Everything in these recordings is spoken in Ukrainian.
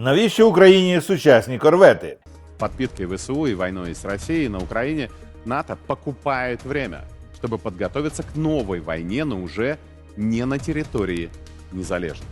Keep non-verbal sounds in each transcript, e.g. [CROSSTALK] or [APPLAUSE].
Навіщо Україні сучасні корвети? подпиткой ВСУ и войной с Россией на Украине НАТО покупает время, чтобы подготовиться к новой войне, но уже не на территории незалежной.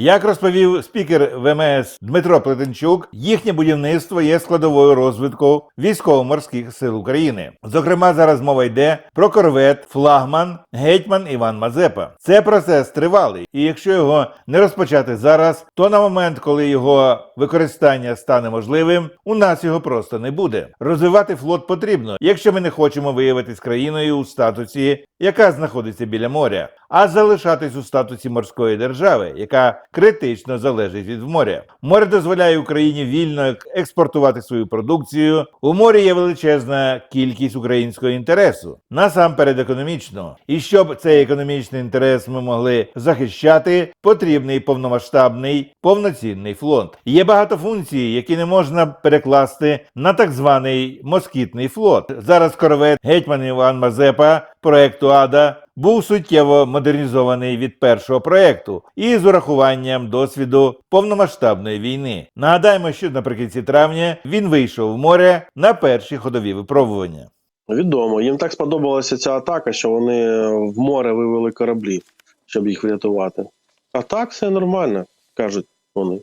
Як розповів спікер ВМС Дмитро Плетенчук, їхнє будівництво є складовою розвитку військово-морських сил України. Зокрема, зараз мова йде про корвет, флагман, гетьман Іван Мазепа. Це процес тривалий, і якщо його не розпочати зараз, то на момент, коли його використання стане можливим, у нас його просто не буде. Розвивати флот потрібно, якщо ми не хочемо виявитись країною у статусі, яка знаходиться біля моря, а залишатись у статусі морської держави, яка критично залежить від моря. Море дозволяє Україні вільно експортувати свою продукцію. У морі є величезна кількість українського інтересу, насамперед економічного. І щоб цей економічний інтерес ми могли захищати, потрібний повномасштабний повноцінний флот. Є багато функцій, які не можна перекласти на так званий москітний флот. Зараз корвет гетьман Іван Мазепа проекту Ада був суттєво модернізований від першого проекту і з урахуванням досвіду повномасштабної війни. Нагадаємо, що наприкінці травня він вийшов в море на перші ходові випробування. Відомо. Їм так сподобалася ця атака, що вони в море вивели кораблі, щоб їх врятувати. А так все нормально, кажуть вони.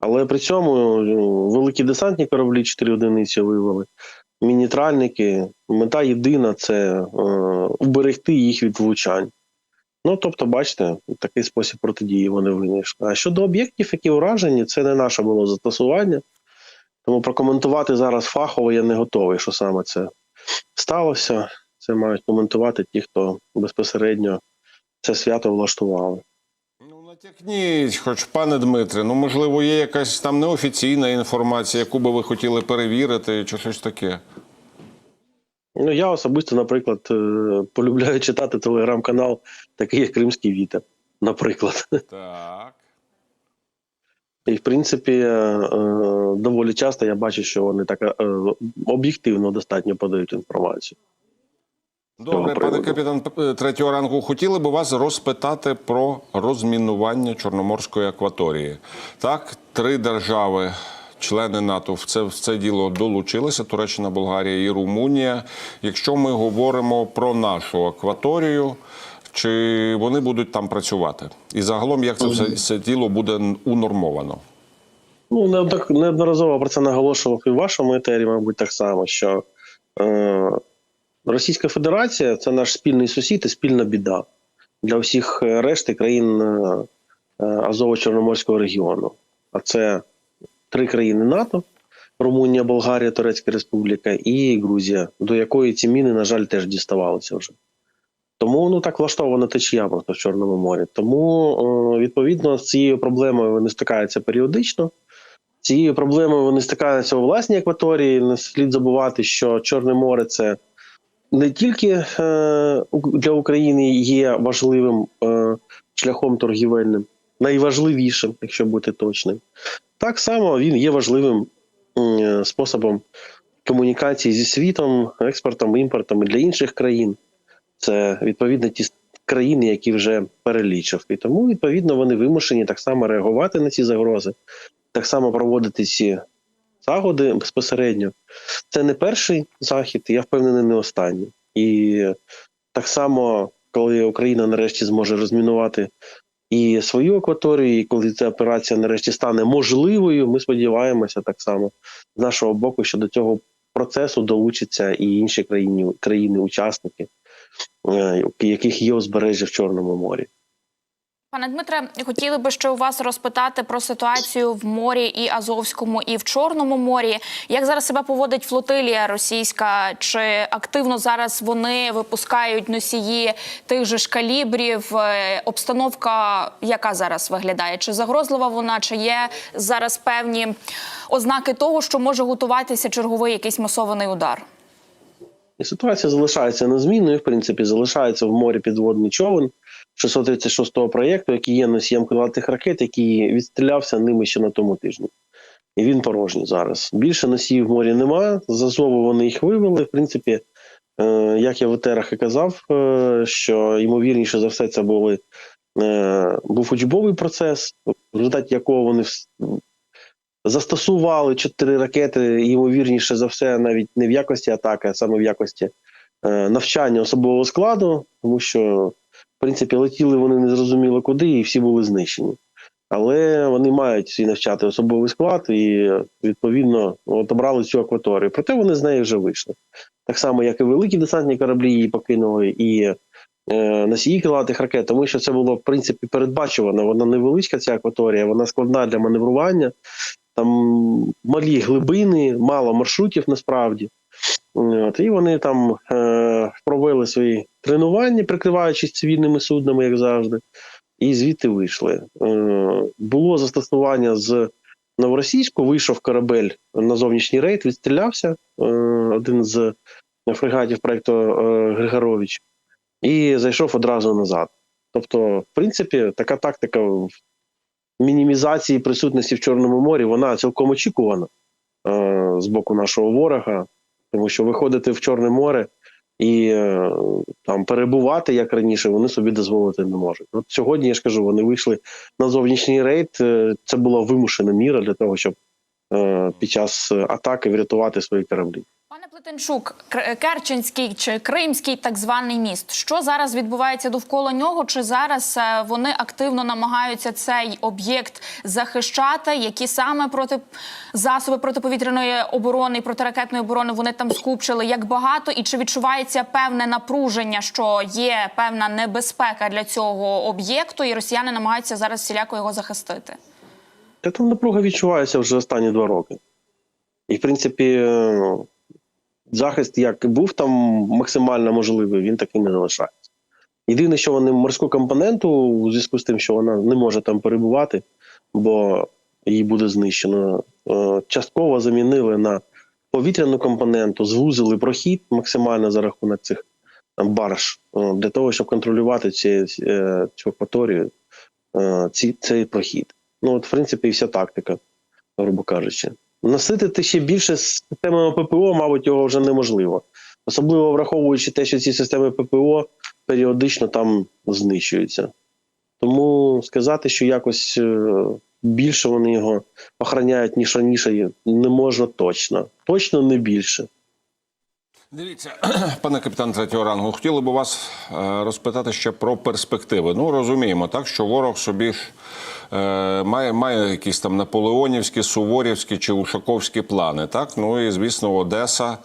Але при цьому ну, великі десантні кораблі 4 одиниці вивели, мінітральники. Мета єдина це е, уберегти їх від влучань. Ну, тобто, бачите, такий спосіб протидії вони винайшли. А щодо об'єктів, які уражені, це не наше було застосування. Тому прокоментувати зараз фахово я не готовий, що саме це сталося. Це мають коментувати ті, хто безпосередньо це свято влаштували. Ну, натякніть, хоч пане Дмитре, ну можливо, є якась там неофіційна інформація, яку би ви хотіли перевірити, чи щось таке. Ну, я особисто, наприклад, е, полюбляю читати телеграм-канал, такий як Кримський вітер, наприклад. Так. І, в принципі, е, е, доволі часто я бачу, що вони так об'єктивно достатньо подають інформацію. Добре, пане капітан третього ранку, хотіли би вас розпитати про розмінування Чорноморської акваторії. Так, три держави. Члени НАТО в це в це діло долучилися: Туреччина, Болгарія і Румунія. Якщо ми говоримо про нашу акваторію, чи вони будуть там працювати? І загалом, як це все це діло буде унормовано? Ну, неоднок- неодноразово про це наголошував і в вашому етері, мабуть, так само, що е, Російська Федерація це наш спільний сусід і спільна біда для всіх решти країн е, е, Азово-Чорноморського регіону. А це три країни НАТО: Румунія, Болгарія, Турецька Республіка і Грузія, до якої ці міни, на жаль, теж діставалися вже. Тому ну так влаштована течія просто в Чорному морі. Тому е, відповідно з цією проблемою вони стикаються періодично. Цією проблемою вони стикаються у власній акваторії. Не слід забувати, що Чорне море це не тільки е, для України є важливим е, шляхом торгівельним, найважливішим, якщо бути точним. Так само він є важливим е, способом комунікації зі світом, експортом, імпортом і для інших країн. Це відповідно ті країни, які вже перелічив. І тому, відповідно, вони вимушені так само реагувати на ці загрози, так само проводити ці заходи безпосередньо. Це не перший захід, я впевнений, не останній. І так само, коли Україна нарешті зможе розмінувати і свою акваторію, і коли ця операція нарешті стане можливою, ми сподіваємося так само з нашого боку, що до цього процесу долучаться і інші країни, країни-учасники, е, яких є узбережжя в Чорному морі. Пане Дмитре, хотіли би ще у вас розпитати про ситуацію в морі і Азовському, і в Чорному морі. Як зараз себе поводить флотилія російська? Чи активно зараз вони випускають носії тих же ж калібрів? Е, Обстановка яка зараз виглядає? Чи загрозлива вона? Чи є зараз певні ознаки того, що може готуватися черговий якийсь масований удар? Ситуація залишається незмінною. В принципі, залишається в морі підводний човен 636-го проєкту, який є носієм крилатих ракет, який відстрілявся ними ще на тому тижні. І він порожній зараз. Більше носіїв в морі нема. З Азову вони їх вивели. В принципі, е, як я в етерах і казав, е, що ймовірніше за все це були, е, був учбовий процес, в результаті якого вони застосували чотири ракети, ймовірніше за все, навіть не в якості атаки, а саме в якості навчання особового складу, тому що, в принципі, летіли вони не зрозуміло куди, і всі були знищені. Але вони мають свій навчати особовий склад і відповідно от обрали цю акваторію. Проте вони з неї вже вийшли. Так само, як і великі десантні кораблі її покинули, і е, носії крилатих ракет, тому що це було в принципі передбачувано. Вона невеличка ця акваторія, вона складна для маневрування. Там малі глибини, мало маршрутів насправді. От, і вони там е, провели свої тренування, прикриваючись цивільними суднами, як завжди, і звідти вийшли. Е, було застосування з Новоросійську, вийшов корабель на зовнішній рейд, відстрілявся е, один з фрегатів проекту е, Григорович, і зайшов одразу назад. Тобто, в принципі, така тактика мінімізації присутності в Чорному морі, вона цілком очікувана е, з боку нашого ворога, тому що виходити в Чорне море і е, там перебувати як раніше, вони собі дозволити не можуть. От сьогодні я ж кажу, вони вийшли на зовнішній рейд. е, Це була вимушена міра для того, щоб е, під час атаки врятувати свої кораблі. Пане Керченський чи Кримський так званий міст. Що зараз відбувається довкола нього? Чи зараз е, вони активно намагаються цей об'єкт захищати? Які саме проти засоби протиповітряної оборони і протиракетної оборони вони там скупчили? Як багато і чи відчувається певне напруження, що є певна небезпека для цього об'єкту, і росіяни намагаються зараз всіляко його захистити? Та там напруга відчувається вже останні два роки. І, в принципі, е, ну, захист, як був там максимально можливий, він такий не залишається. Єдине, що вони морську компоненту, у зв'язку з тим, що вона не може там перебувати, бо її буде знищено, е, частково замінили на повітряну компоненту, звузили прохід максимально за рахунок цих барж, е, для того, щоб контролювати ці, е, цю акваторію, ці, цей прохід. Ну, от, в принципі, і вся тактика, грубо кажучи. Наситити ще більше з системами ППО, мабуть, його вже неможливо. Особливо враховуючи те, що ці системи ППО періодично там знищуються. Тому сказати, що якось е, більше вони його охороняють, ніж раніше, не можна точно. Точно не більше. Дивіться, [CLEARS THROAT] пане капітан третього рангу, хотіли б вас е, розпитати ще про перспективи. Ну розуміємо, так що ворог собі ж має, має якісь там наполеонівські, суворівські чи ушаковські плани. Так, ну і звісно, Одеса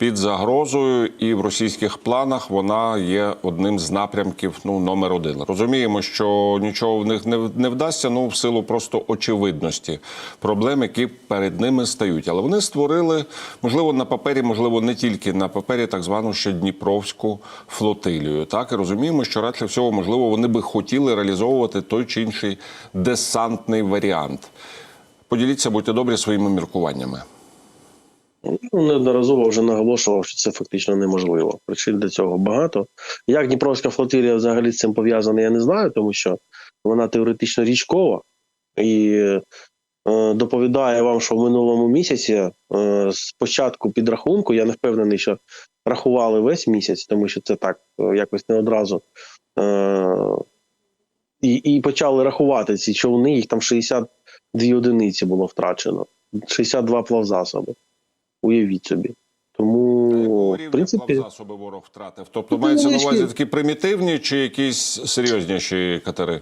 під загрозою, і в російських планах вона є одним з напрямків ну номер один. Розуміємо, що нічого в них не, не вдасться, ну в силу просто очевидності проблем, які перед ними стають. Але вони створили, можливо, на папері, можливо, не тільки на папері, так звану ще Дніпровську флотилію. Так і розуміємо, що радше всього, можливо, вони би хотіли реалізовувати той чи інший десантний варіант. Поділіться, будьте добрі своїми міркуваннями. Ну, неодноразово вже наголошував, що це фактично неможливо. Причин для цього багато. Як Дніпровська флотилія взагалі з цим пов'язана, я не знаю, тому що вона теоретично річкова і е, доповідає вам, що в минулому місяці е, з підрахунку, я не впевнений, що рахували весь місяць, тому що це так е, якось не одразу. Е, і, і почали рахувати ці човни, їх там 62 одиниці було втрачено, 62 плавзасоби. Уявіть собі. Тому, в принципі, засоби ворог втратив. Тобто Ну, мається на увазі такі примітивні чи якісь серйозніші катери?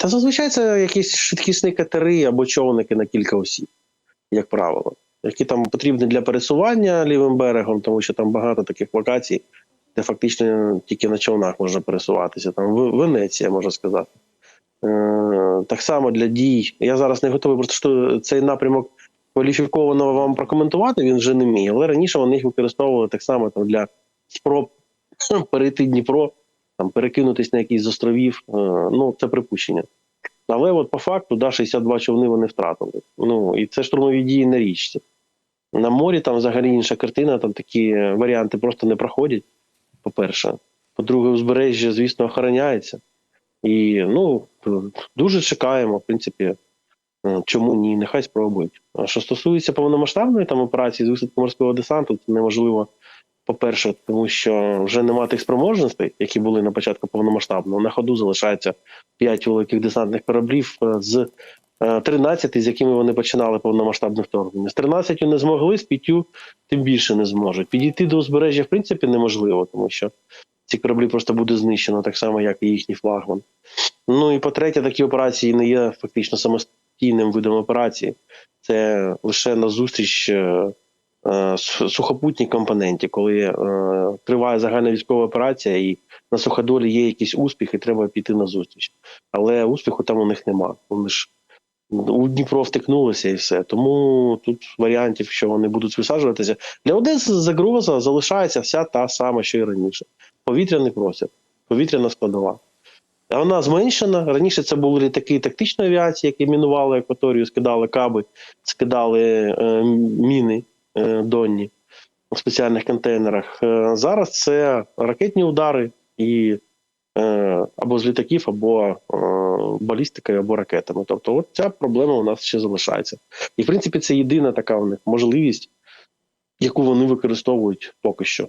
та зазвичай це якісь швидкісні катери або човники на кілька осіб, як правило, які там потрібні для пересування лівим берегом, тому що там багато таких локацій, де фактично тільки на човнах можна пересуватися. Там В- Венеція, можна сказати. Е, так само для дій. Я зараз не готовий просто що цей напрямок кваліфіковано вам прокоментувати, він вже не мій. Але раніше вони їх використовували так само там, для спроб [CLEARS THROAT] перейти Дніпро, там, перекинутись на якийсь з островів. Е, ну, це припущення. Але от по факту, да, 62 човни вони втратили. Ну, і це штурмові дії на річці. На морі там взагалі інша картина, там такі варіанти просто не проходять. По-перше. По-друге, узбережжя, звісно, охороняється. І ну, дуже чекаємо, в принципі, чому ні, нехай спробують. Що стосується повномасштабної там операції з висадки морського десанту, це неможливо. По-перше, тому що вже нема тих спроможностей, які були на початку повномасштабного. На ходу залишається 5 великих десантних кораблів е, з е, 13, з якими вони починали повномасштабне вторгнення. З 13 не змогли, з 5 тим більше не зможуть. Підійти до узбережжя, в принципі, неможливо, тому що ці кораблі просто буде знищено, так само, як і їхній флагман. Ну і по-третє, такі операції не є фактично самостійним видом операції. Це лише на зустріч е, е, сухопутній компоненті, коли е, триває загальна військова операція, і на суходолі є якийсь успіх, і треба піти на зустріч. Але успіху там у них нема. Вони ж у Дніпро втикнулися і все. Тому тут варіантів, що вони будуть висаджуватися. Для Одеси загроза залишається вся та сама, що і раніше. Повітряний простір, повітряна складова. Вона зменшена. Раніше це були літаки тактичної авіації, які мінували акваторію, скидали каби, скидали е, міни е, донні у спеціальних контейнерах. Е, зараз це ракетні удари і е, або з літаків, або е, балістикою, або ракетами. Тобто, от ця проблема у нас ще залишається. І в принципі, це єдина така у них можливість, яку вони використовують поки що.